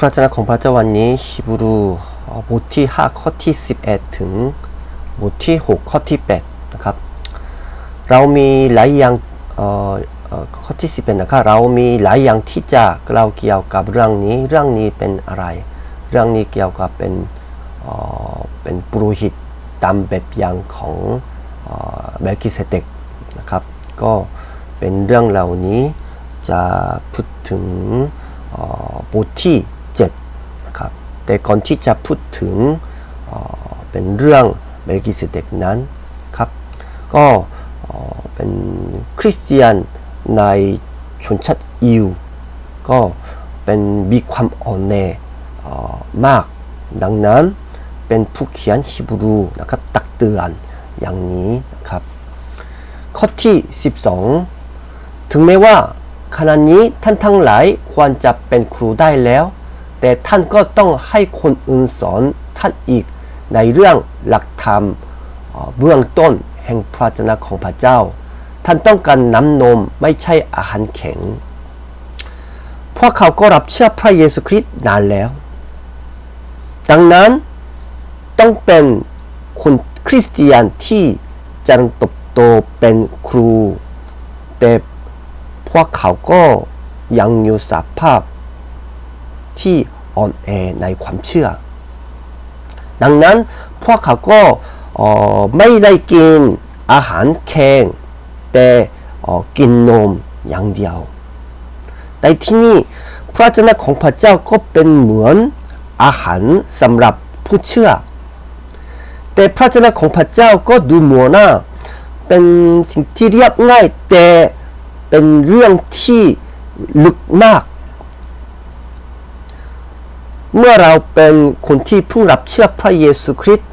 พระเจ้าของพระเจ้าวันนี้ฮิบรูบทที่ 5 ข้อที่ 11 ถึงบทที่ 6 ข้อที่ 8 นะครับ เรามีหลายอย่างข้อที่10เป็นนะครับ เรามีหลายอย่างที่จะเล่าเกี่ยวกับเรื่องนี้ เรื่องนี้เป็นอะไร เรื่องนี้เกี่ยวกับเป็นเป็นปุหิตตามแบบอย่างของเอ่อเมลกิเซเดกนะครับ ก็เป็นเรื่องเหล่านี้จะพูดถึงบทที่ นะครับแต่ก่อนที่จะพูดถึงเป็นเรื่องเมลกิเซเด็กนั้นครับก็เป็นคริสเตียนในชนชาติยิวก็เป็นมีความอ่อนแอเอ่อมาก ดังนั้นเป็นผู้เขียนฮิบรูนะครับตักเตือนอย่างนี้นะครับข้อที่ 12 ถึงแม้ว่าขณะนี้ท่านทั้งหลายควรจะเป็นครูได้แล้ว แต่ท่านก็ต้องให้คนอื่นสอนท่านอีกในเรื่องหลักธรรมเบื้องต้นแห่งพระเจ้าของพระเจ้า ท่านต้องการน้ำนมไม่ใช่อาหารแข็ง พวกเขาก็รับเชื่อพระเยซูคริสต์นานแล้ว ดังนั้นต้องเป็นคนคริสเตียนที่จริญเติบโตเป็นครู แต่พวกเขาก็ยังอยู่สภาพ ที่อ่อนแอในความเชื่อ ดังนั้นพวกเขาก็ไม่ได้กินอาหารแข็งแต่กินนมอย่างเดียวในที่นี้พระเจ้าของพระเจ้าก็เป็นเหมือนอาหารสำหรับผู้เชื่อ แต่พระเจ้าของพระเจ้าก็ดูเหมือนว่าเป็นสิ่งที่เรียบง่ายแต่เป็นเรื่องที่ลึกมาก เมื่อเราเป็นคนที่ผู้รับเชื่อพระเยซูคริสต์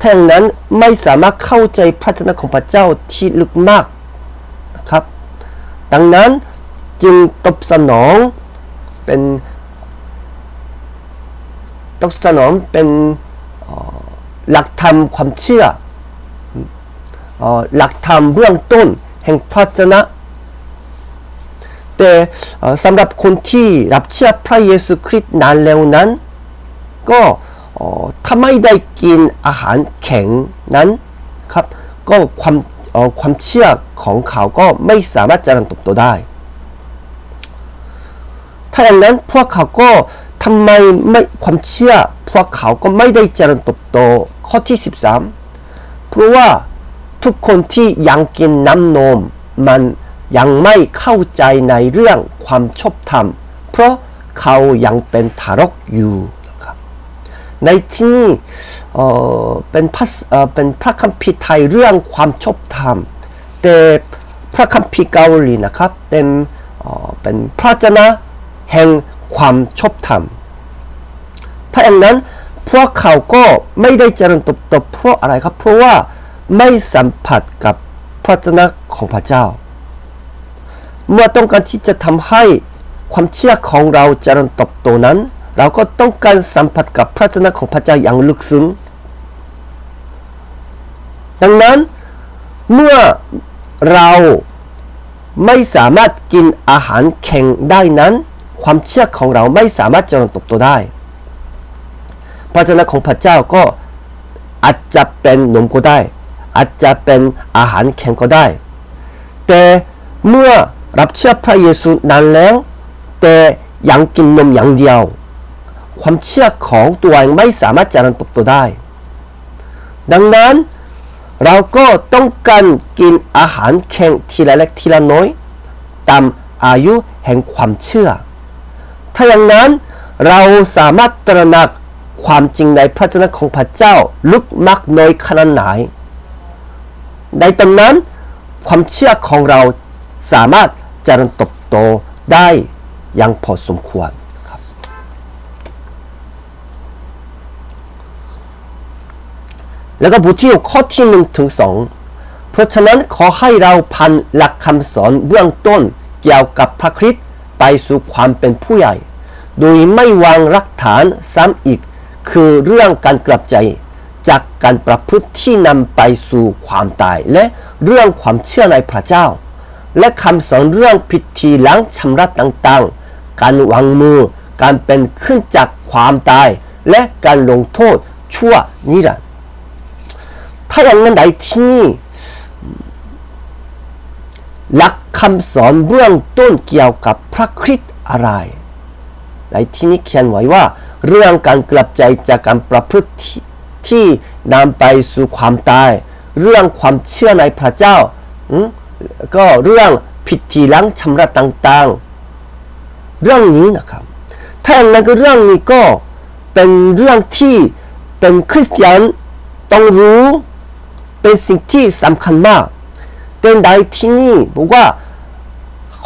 ถ้าอย่งนั้นไม่สามารถเข้าใจพระเจ้าของพระเจ้าที่ลึกมากนะครับ ดังนั้นจึงตอบสนองเป็นตอบสนองเป็นหลักธรรมความเชื่อเอ่อหลักธรรมเบื้องต้นแห่งพระเจ้า แต่เอ่อสำหรับคนที่รับเชื่อพระเยซูคริสต์นานแล้วนั้น ก็เอ่อถ้าไม่ได้กินอาหารแข็งนั้นครับก็ความเอ่อความเชื่อของเขาก็ไม่สามารถเจริญเติบโตได้ ถ้าอย่างนั้นพวกเขาก็ทำไมไม่ความเชื่อพวกเขาก็ไม่ได้เจริญเติบโตข้อที่ 13 เพราะว่าทุกคนที่ยังกินน้ำนมมัน ยังไม่เข้าใจในเรื่องความชอบธรรม เพราะเขายังเป็นทารกอยู่นะครับในที่นี้เป็นพระเป็นพระคัมภีร์ไทยเรื่องความชอบธรรม แต่พระคัมภีร์เกาหลีนะครับเป็นเป็นพระเจ้าแห่งความชอบธรรม ถ้าอย่างนั้นพวกเขาก็ไม่ได้เจริญเติบโตเพราะอะไรครับ เพราะว่าไม่สัมผัสกับพระเจ้าของพระเจ้า เมื่อต้องการที่จะทำให้ความเชื่อของเราเจริญเติบโตนั้น เราก็ต้องการสัมผัสกับพระเจ้าของพระเจ้าอย่างลึกซึ้ง ดังนั้นเมื่อเราไม่สามารถกินอาหารแข็งได้นั้น ความเชื่อของเราไม่สามารถเจริญเติบโตได้ พระเจ้าของพระเจ้าก็อาจจะเป็นนมก็ได้ อาจจะเป็นอาหารแข็งก็ได้ แต่เมื่อ รับเชื่อพระเยซูนานแล้ว แต่ยังกินนมอย่างเดียว ความเชื่อของตัวเองไม่สามารถเจริญเติบโตได้ ดังนั้นเราก็ต้องการกินอาหารแข็งทีละเล็กทีละน้อย ตามอายุแห่งความเชื่อ ถ้าอย่างนั้นเราสามารถตระหนักความจริงในพระเจ้าของพระเจ้าลึกมากน้อยขนาดไหนในตอนนั้นความเชื่อของเราสามารถ เจริญเติบโตได้อย่างพอสมควรครับแล้วก็บทที่ข้อที่หนึ่งถึงสองเพราะฉะนั้นขอให้เราพันหลักคำสอนเบื้องต้นเกี่ยวกับพระคริสต์ไปสู่ความเป็นผู้ใหญ่ โดยไม่วางรักฐานซ้ำอีก คือเรื่องการกลับใจจากการประพฤติที่นำไปสู่ความตายและเรื่องความเชื่อในพระเจ้า และคำสอนเรื่องพิธีล้างชำระต่างๆ การวางมือ การเป็นขึ้นจากความตาย และการลงโทษชั่วนิรันดร์ถ้าอย่างนั้นในที่นี้หลักคำสอนเบื้องต้นเกี่ยวกับพระคริสต์อะไรในที่นี้เขียนไว้ว่า เรื่องการกลับใจจากการประพฤติที่นำไปสู่ความตาย เรื่องความเชื่อในพระเจ้าอื ก็เรื่องผิดทีหล้างชำระต่างๆ เรื่องนี้นะครับ ถ้าอย่างนั้นก็เรื่องนี้ก็เป็นเรื่องที่เป็นคริสเตียนต้องรู้เป็นสิ่งที่สำคัญมากแต่ในที่นี้บอกว่า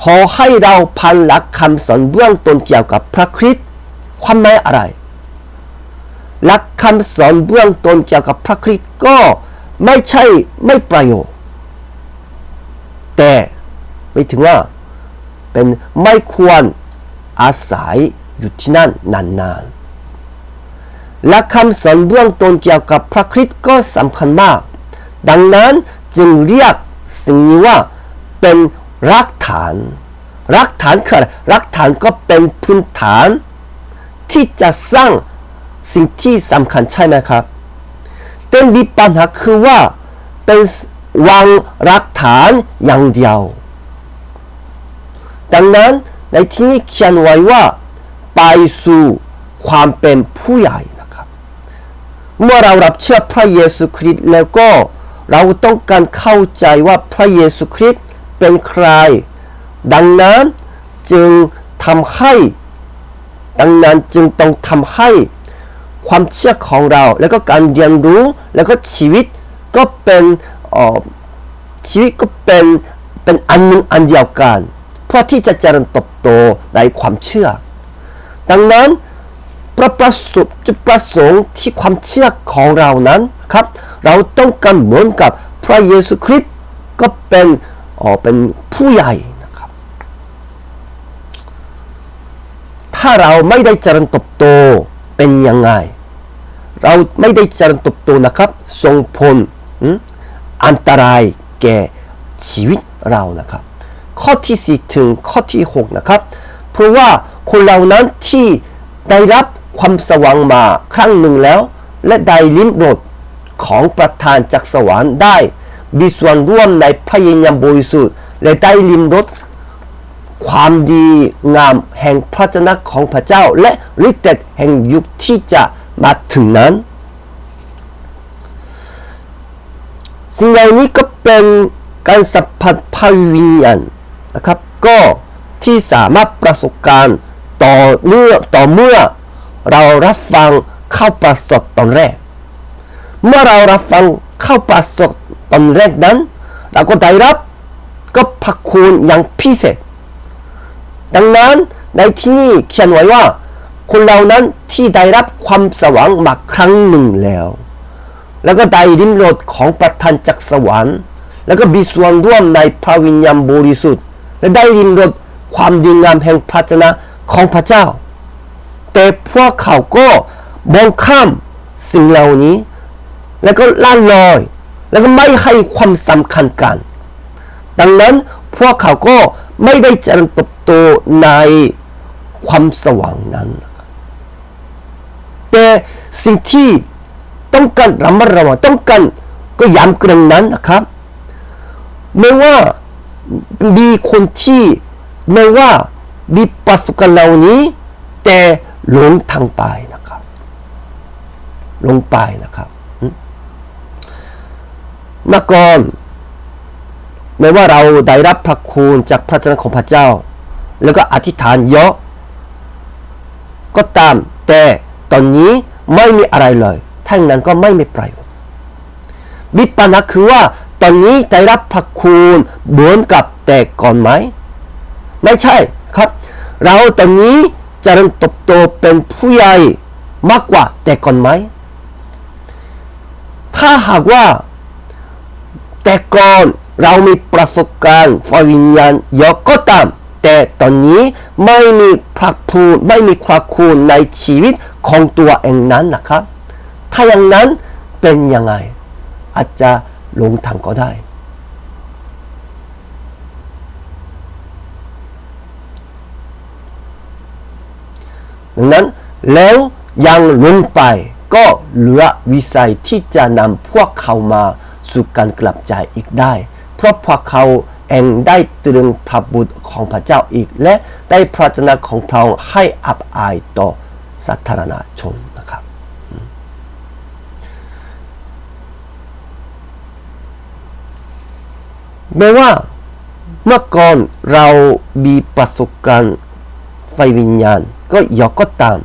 ขอให้เราพันหลักคำสอนเบื้องต้นเกี่ยวกับพระคริสต์ความหมายอะไร หลักคำสอนเบื้องต้นเกี่ยวกับพระคริสต์ก็ไม่ใช่ไม่ประโยชน์ แต่ไม่ถึงว่าเป็นไม่ควรอาศัยอยู่ที่นั่นนานๆและคำสอนเบื้องต้นเกี่ยวกับพระคริสต์ก็สำคัญมาก ดังนั้นจึงเรียกสิ่งนี้ว่าเป็นรักฐาน รักฐานคืออะไรรักฐานก็เป็นพื้นฐาน ที่จะสร้างสิ่งที่สำคัญใช่ไหมครับแต่มีปัญหาคือว่าเป็น วางรักฐานอย่างเดียว ดังนั้นในที่นี้เขียนไว้ว่า ไปสู่ความเป็นผู้ใหญ่นะครับ เมื่อเรารับเชื่อพระเยซูคริสต์แล้วก็เราต้องการเข้าใจว่าพระเยซูคริสต์เป็นใคร ดังนั้นจึงทำให้ ดังนั้นจึงต้องทำให้ความเชื่อของเรา แล้วก็การเรียนรู้แล้วก็ชีวิตก็เป็น ชีวิตก็เป็นเป็นอันหนึ่งอันเดียวกัน เพื่อที่จะเจริญเติบโตในความเชื่อ ดังนั้นพระประสบจุดประสงค์ที่ความเชื่อของเรานั้นครับ เราต้องการเหมือนกับพระเยซูคริสต์ก็เป็นอ๋อเป็นผู้ใหญ่นะครับ ถ้าเราไม่ได้เจริญเติบโตเป็นยังไง เราไม่ได้เจริญเติบโตนะครับส่งผล อันตรายแก่ชีวิตเรานะครับ ข้อที่สี่ถึงข้อที่หกนะครับ เพราะว่าคนเหล่านั้นที่ได้รับความสว่างมาครั้งหนึ่งแล้ว และได้ลิ้มรสของประทานจากสวรรค์ได้ มีส่วนร่วมในพระยิญญาณบริสุทธิ์และได้ลิ้มรสความดีงามแห่งพระเจ้าของพระเจ้าและฤทธิ์เดชแห่งยุคที่จะมาถึงนั้น สิ่งเหล่านี้ก็เป็นการสัมผัสพระวิญญาณนะครับ ก็ที่สามารถประสบการณ์ต่อเมื่อต่อเมื่อเรารับฟังเข้าประสบตอนแรก เมื่อเรารับฟังเข้าประสบตอนแรกนั้น เราก็ได้รับก็พระคุณอย่างพิเศษ ดังนั้นในที่นี้เขียนไว้ว่า คนเหล่านั้นที่ได้รับความสว่างมาครั้งหนึ่งแล้ว แล้วก็ได้ริมรสของประทานจากสวรรค์ แล้วก็มีส่วนร่วมในพระวิญญาณบริสุทธิ์ และได้ริมรสความดีงามแห่งพระเจ้าของพระเจ้า แต่พวกเขาก็มองข้ามสิ่งเหล่านี้ แล้วก็ล่าลอย แล้วก็ไม่ให้ความสำคัญกัน ดังนั้นพวกเขาก็ไม่ได้เจริญเติบโตในความสว่างนั้น แต่สิ่งที่ ต้องการระมัดระวังต้องการก็ย้ำกรงนั้นนะครับไม่ว่ามีคนที่ไม่ว่ามีประสบการณ์เหล่านี้ แต่หลงทางไปนะครับหลงไปนะครับมเมื่อก่อนไม่ว่าเราได้รับพระคุณจากพระเจ้าของพระเจ้า แล้วก็อธิษฐานเยอะก็ตามแต่ตอนนี้ไม่มีอะไรเลย ทั้งนั้นก็ไม่มีประโยชน์มีปัญหาคือว่าตอนนี้ได้รับพระคุณเหมือนกับแต่ก่อนไหม ไม่ใช่ครับ เราตอนนี้เจริญเติบโตเป็นผู้ใหญ่มากกว่าแต่ก่อนไหม ถ้าหากว่าแต่ก่อนเรามีประสบการณ์ฝ่ายวิญญาณเยอะก็ตาม แต่ตอนนี้ไม่มีพระคุณไม่มีความคุณในชีวิตของตัวเองนั้นนะครับ ถ้าอย่างนั้นเป็นยังไง อาจจะลงทางก็ได้ ดังนั้นแล้วยังลงไปก็เหลือวิสัยที่จะนำพวกเขามาสู่การกลับใจอีกได้ เพราะพวกเขาเองได้ตรึงพระบุตรของพระเจ้าอีก และได้พระชนะของพระองค์ให้อับอายต่อสาธารณชนนะครับ แม้ว่าเมื่อก่อนเรามีประสบการณ์ไฟวิญญาณก็ยอก็ตาม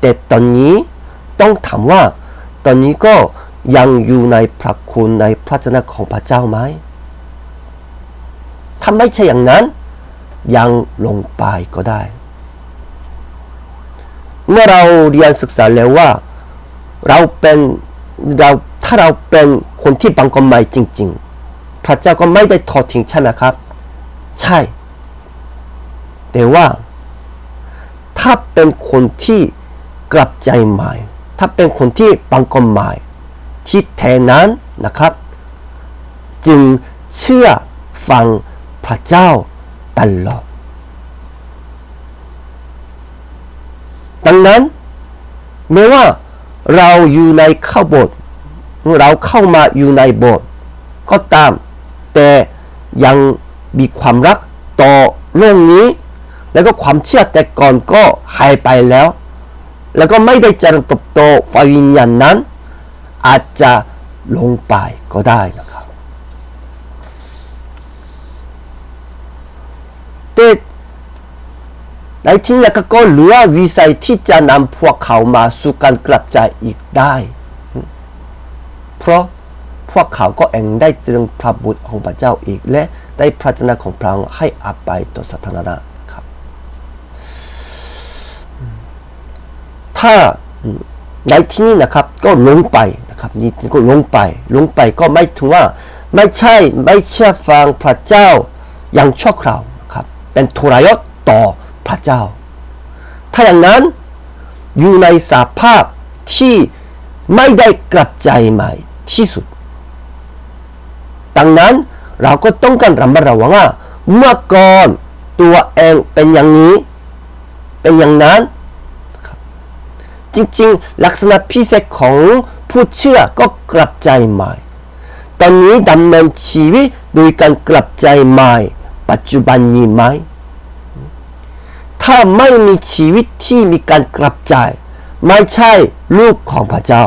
แต่ตอนนี้ต้องถามว่า ตอนนี้ก็ยังอยู่ในพระคุณในพระเจ้าของพระเจ้าไหมถ้าไม่ใช่อย่างนั้น ยังลงไปก็ได้ เมื่อเราเรียนศึกษาแล้วว่าเราเป็นเราถ้าเราเป็นคนที่บังกฎหมายจริง พระเจ้าก็ไม่ได้ทอดทิ้งใช่ไหมครับ ใช่ แต่ว่า ถ้าเป็นคนที่กลับใจใหม่ ถ้าเป็นคนที่บังกฎหมายที่แท้นั้นนะครับ จึงเชื่อฟังพระเจ้าตลอดดังนั้นแม้ว่าเราอยู่ในข้าโบสถ์เราเข้ามาอยู่ในโบสถ์ก็ตาม แต่ยังมีความรักต่อโลกนี้ แล้วก็ความเชื่อแต่ก่อนก็หายไปแล้ว แล้วก็ไม่ได้เจริญเติบโตไฟวิญญาณนั้น อาจจะลงไปก็ได้นะครับแต่ในที่นี้ก็เหลือวิสัยที่จะนำพวกเขามาสู่การกลับใจอีกได้ เพราะ พวกเขาก็เองได้ตรึงพระบุตรของพระเจ้าอีก และได้พระชนะของพระองค์ให้อาไปต่อสาธารณะครับ ถ้าในที่นี้นะครับก็ลงไปนะครับนี่ก็ลงไป ลงไปก็ไม่ถึงว่าไม่ใช่ไม่เชื่อฟังพระเจ้าอย่างชั่วคราวนะครับ เป็นทรยศต่อพระเจ้า ถ้าอย่างนั้นอยู่ในสาภาพที่ไม่ได้กลับใจใหม่ที่สุด ดังนั้นเราก็ต้องการระมัดระวังว่าเมื่อก่อนตัวเองเป็นอย่างนี้ เป็นอย่างนั้น จริงๆ ลักษณะพิเศษของผู้เชื่อก็กลับใจใหม่ ตอนนี้ดำเนินชีวิตโดยการกลับใจใหม่ ปัจจุบันนี้ไหม ถ้าไม่มีชีวิตที่มีการกลับใจ ไม่ใช่ลูกของพระเจ้า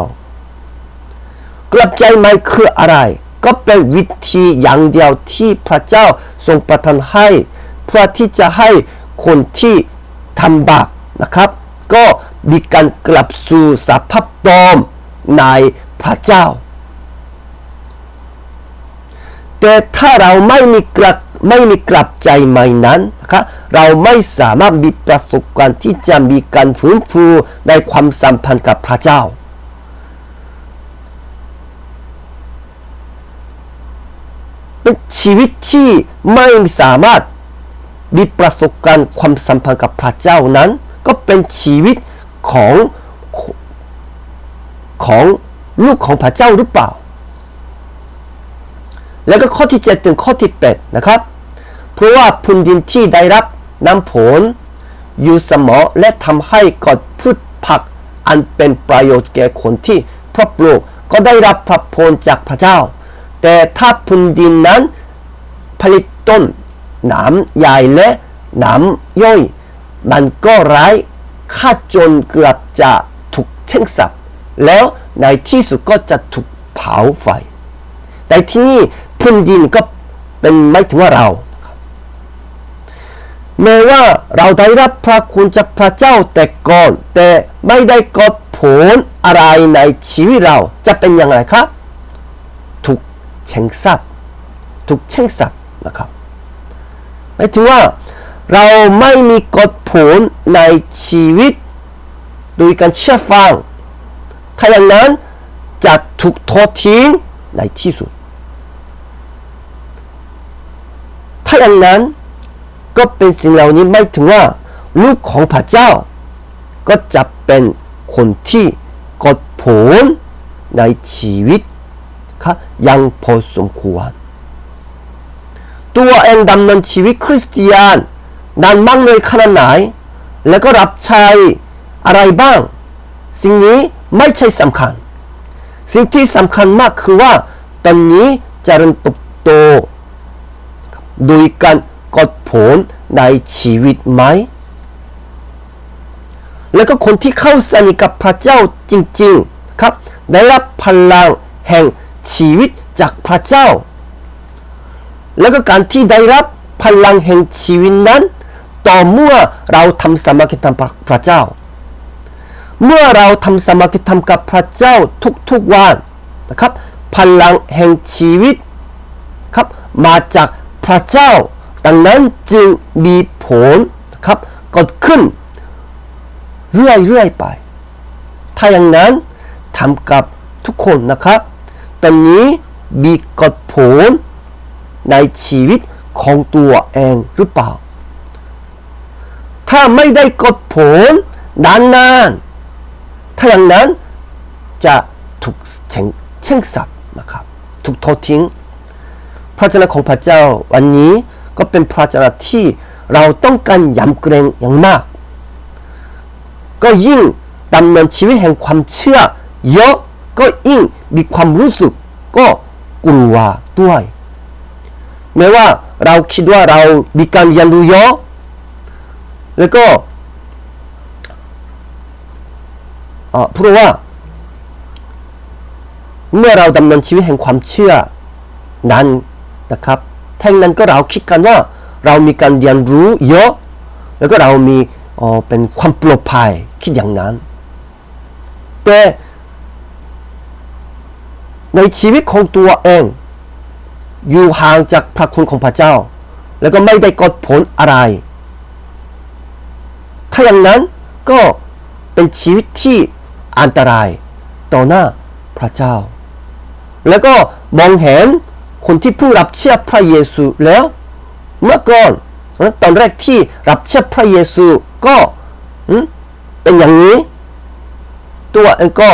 กลับใจใหม่คืออะไร ก็เป็นวิธีอย่างเดียวที่พระเจ้าทรงประทานให้ เพื่อที่จะให้คนที่ทำบาปนะครับ ก็มีการกลับสู่สภาพเดิมในพระเจ้า แต่ถ้าเราไม่มีกลับไม่มีกลับใจใหม่นั้นนะครับเราไม่สามารถมีประสบการณ์ที่จะมีการฟื้นฟูในความสัมพันธ์กับพระเจ้า เป็นชีวิตที่ไม่สามารถมีประสบการณ์ความสัมพันธ์กับพระเจ้านั้น ก็เป็นชีวิตของของลูกของพระเจ้าหรือเปล่า แล้วก็ข้อที่7ถึงข้อที่8นะครับ เพราะว่าพื้นดินที่ได้รับน้ำผลอยู่เสมอและทำให้กอดพืชผักอันเป็นประโยชน์แก่คนที่พระปลูกก็ได้รับพระพรจากพระเจ้า แต่ถ้าพื้นดินนั้นผลิตต้นหนามใหญ่และหนามย่อย มันก็ร้ค่าจนเกือบจะถูกเช่งสับ แล้วในที่สุดก็จะถูกเผาไฟ แต่ที่นี่พื้นดินก็เป็นไม่ถึงว่าเราแม้ว่าเราได้รับพระคุณจากพระเจ้าแต่ก่อน แต่ไม่ได้กดผลอะไรในชีวิตเราจะเป็นอย่างไรครับ เช่งสับถูกเช่งสับนะครับหมายถึงว่าเราไม่มีกฎผลในชีวิต โดยการเชื่อฟัง ถ้าอย่างนั้นจะถูกทอดทิ้งในที่สุด ถ้าอย่างนั้นก็เป็นสิ่งเหล่านี้ไม่ถึงว่าลูกของพระเจ้า ก็จะเป็นคนที่กดผลในชีวิต ยังพอสมควร ตัวเองดำเนินชีวิตคริสเตียนนานมากเลยขนาดไหน แล้วก็รับใช้อะไรบ้าง สิ่งนี้ไม่ใช่สำคัญ สิ่งที่สำคัญมากคือว่า ตอนนี้เจริญเติบโตโดยการกดผลในชีวิตไหม แล้วก็คนที่เข้าสนิทกับพระเจ้าจริง ๆ ครับ ได้รับพลังแห่ง ชีวิตจากพระเจ้า แล้วก็การที่ได้รับพลังแห่งชีวิตนั้น ต่อเมื่อเราทำสมาธิธรรมกับพระเจ้า เมื่อเราทำสมาธิธรรมกับพระเจ้าทุกๆวันนะครับ พลังแห่งชีวิตครับมาจากพระเจ้า ดังนั้นจึงมีผลครับเกิดขึ้น เรื่อยๆไป ถ้าอย่างนั้นทำกับทุกคนนะครับ ตอนนี้มีกฎผลในชีวิตของตัวเองหรือเปล่า ถ้าไม่ได้กดผลนานๆ ถ้าอย่างนั้นจะถูกเช่งเช่งสับนะครับ ถูกทอดทิ้ง พระเจ้าของพระเจ้าวันนี้ก็เป็นพระเจ้าที่เราต้องการยำเกรงอย่างมาก ก็ยิ่งดำเนินชีวิตแห่งความเชื่อเยอะ ก็ยิ่งมีความรู้สึกก็กลัวด้วยแม้ว่าเราคิดว่าเรามีการเรียนรู้เยอะแล้วก็เอ่อเพราะว่า เมื่อเราดำเนินชีวิตแห่งความเชื่อนั้นนะครับแท่งนั้นก็เราคิดกันว่าเรามีการเรียนรู้เยอะ แล้วก็เรามีเเป็นความปลอดภัยคิดอย่างนั้น แต่ ในชีวิตของตัวเอง อยู่ห่างจากพระคุณของพระเจ้า แล้วก็ไม่ได้กดผลอะไร ถ้าอย่างนั้นก็เป็นชีวิตที่อันตรายต่อหน้าพระเจ้า แล้วก็มองเห็นคนที่เพิ่งรับเชื่อพระเยซูแล้ว เมื่อก่อนตอนแรกที่รับเชื่อพระเยซูก็เป็นอย่างนี้ ตัวเองก็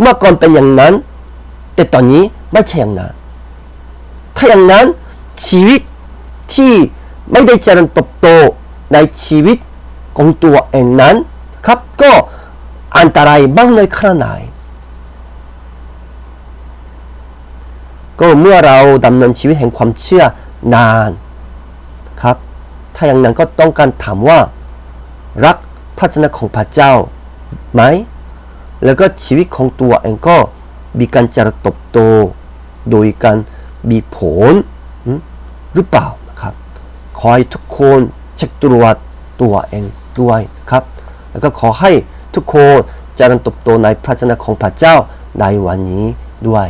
เมื่อก่อนเป็นอย่างนั้น แต่ตอนนี้ไม่ใช่อย่างนั้น ถ้าอย่างนั้นชีวิตที่ไม่ได้เจริญเติบโตในชีวิตของตัวเองนั้นครับก็อันตรายบ้างเลยขนาดไหนก็เมื่อเราดำเนินชีวิตแห่งความเชื่อนานครับ ถ้าอย่างนั้นก็ต้องการถามว่า รักพระเจ้าของพระเจ้าไหม แล้วก็ชีวิตของตัวเองก็ มีการเจริญเติบโต โดยการมีผลหรือเปล่านะครับขอให้ทุกคนเช็คตรวจตัวเองด้วยครับแล้วก็ขอให้ทุกคนเจริญเติบโตในพระเจ้าของพระเจ้าในวันนี้ด้วย